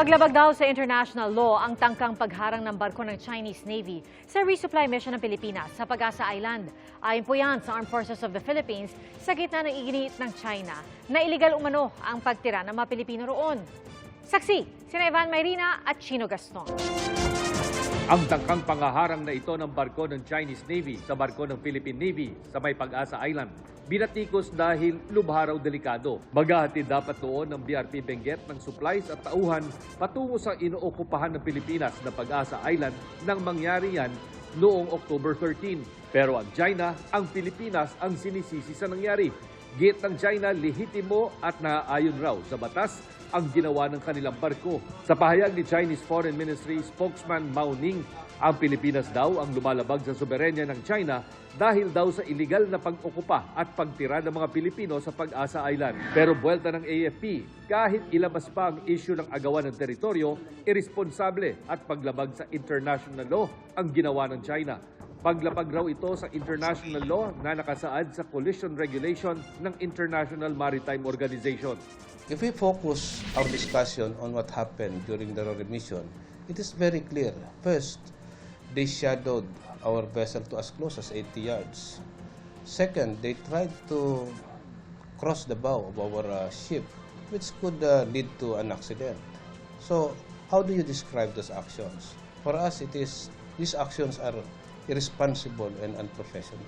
Paglabag daw sa international law ang tangkang pagharang ng barko ng Chinese Navy sa resupply mission ng Pilipinas sa Pag-asa Island. Ayon po yan sa Armed Forces of the Philippines sa gitna ng iginit ng China na iligal umano ang pagtira ng mga Pilipino roon. Saksi, sina Ivan Mayrina at Chino Gaston. Ang tangkang pangaharang na ito ng barko ng Chinese Navy sa barko ng Philippine Navy sa may Pag-asa Island. Binatikos dahil lubha raw delikado. Maghahatid dapat noon ng BRP Benguet ng supplies at tauhan patungo sa inookupahan ng Pilipinas na Pag-asa Island nang mangyari yan noong October 13. Pero ang China, ang Pilipinas ang sinisisi sa nangyari. Git ng China, lehitimo at naaayon raw sa batas ang ginawa ng kanilang barko. Sa pahayag ni Chinese Foreign Ministry spokesman Mao Ning, ang Pilipinas daw ang lumalabag sa soberenya ng China dahil daw sa iligal na pag-okupa at pagtira ng mga Pilipino sa Pag-asa Island. Pero buwelta ng AFP, kahit ilabas pa ang issue ng agawan ng teritoryo, irresponsable at paglabag sa international law ang ginawa ng China. Paglapag raw ito sa international law na nakasaad sa collision regulation ng International Maritime Organization. If we focus our discussion on what happened during the Rory mission, it is very clear. First, they shadowed our vessel to as close as 80 yards. Second, they tried to cross the bow of our uh, ship, which could uh, lead to an accident. So, how do you describe those actions? For us, it is these actions are irresponsible and unprofessional.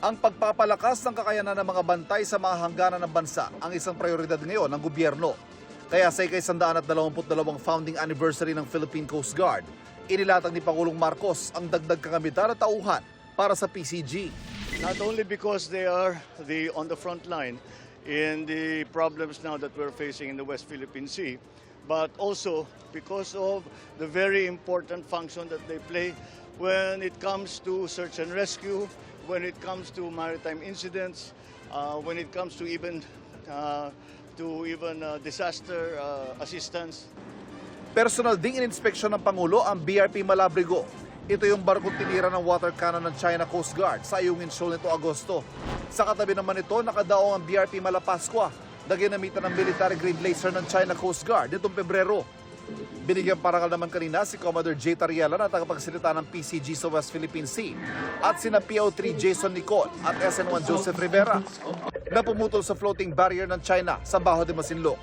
Ang pagpapalakas ng kakayanan ng mga bantay sa mga hangganan ng bansa ang isang prioridad ngayon ng gobyerno. Kaya sa ikaisandaan at 22 founding anniversary ng Philippine Coast Guard, inilatag ni Pangulong Marcos ang dagdag kagamitan at tauhan para sa PCG. not only because they are the on the front line in the problems now that we're facing in the West Philippine Sea, but also because of the very important function that they play when it comes to search and rescue, when it comes to maritime incidents, uh, when it comes to even uh, to even uh, disaster uh, assistance. Personal ding ininspeksyon ng Pangulo ang BRP Malabrigo. Ito yung barkong tinira ng water cannon ng China Coast Guard sa Ayungin Shoal nito Agosto. Sa katabi naman nito, nakadaong ang BRP Malapascua na ginamitan ng military grade laser ng China Coast Guard nitong Pebrero. Binigyan parangal naman kanina si Commodore J. Tariela na tagapagsalita ng PCG sa West Philippine Sea at sina PO3 Jason Nicol at SN1 Joseph Rivera na pumutol sa floating barrier ng China sa Baho de Masinloc.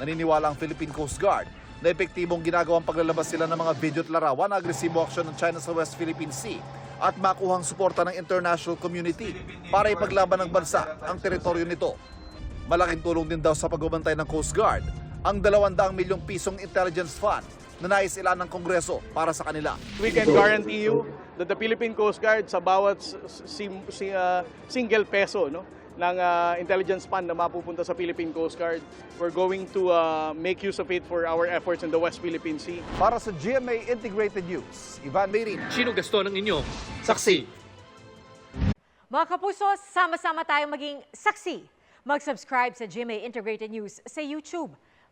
Naniniwala ang Philippine Coast Guard na epektibong ginagawang paglalabas sila ng mga video at larawan na agresibo aksyon ng China sa West Philippine Sea at makuhang suporta ng international community para ipaglaban ng bansa ang teritoryo nito. Malaking tulong din daw sa pagbabantay ng Coast Guard ang 200 milyong pisong intelligence fund na nais ilan ng Kongreso para sa kanila. we can guarantee you that the Philippine Coast Guard sa bawat sim- si, uh, single peso no ng uh, intelligence fund na mapupunta sa Philippine Coast Guard, we're going to uh, make use of it for our efforts in the West Philippine Sea. Para sa GMA Integrated News, Ivan Mayrin. Sino gasto ng inyo? Saksi! Mga kapuso, sama-sama tayong maging saksi. Mag-subscribe sa GMA Integrated News sa YouTube.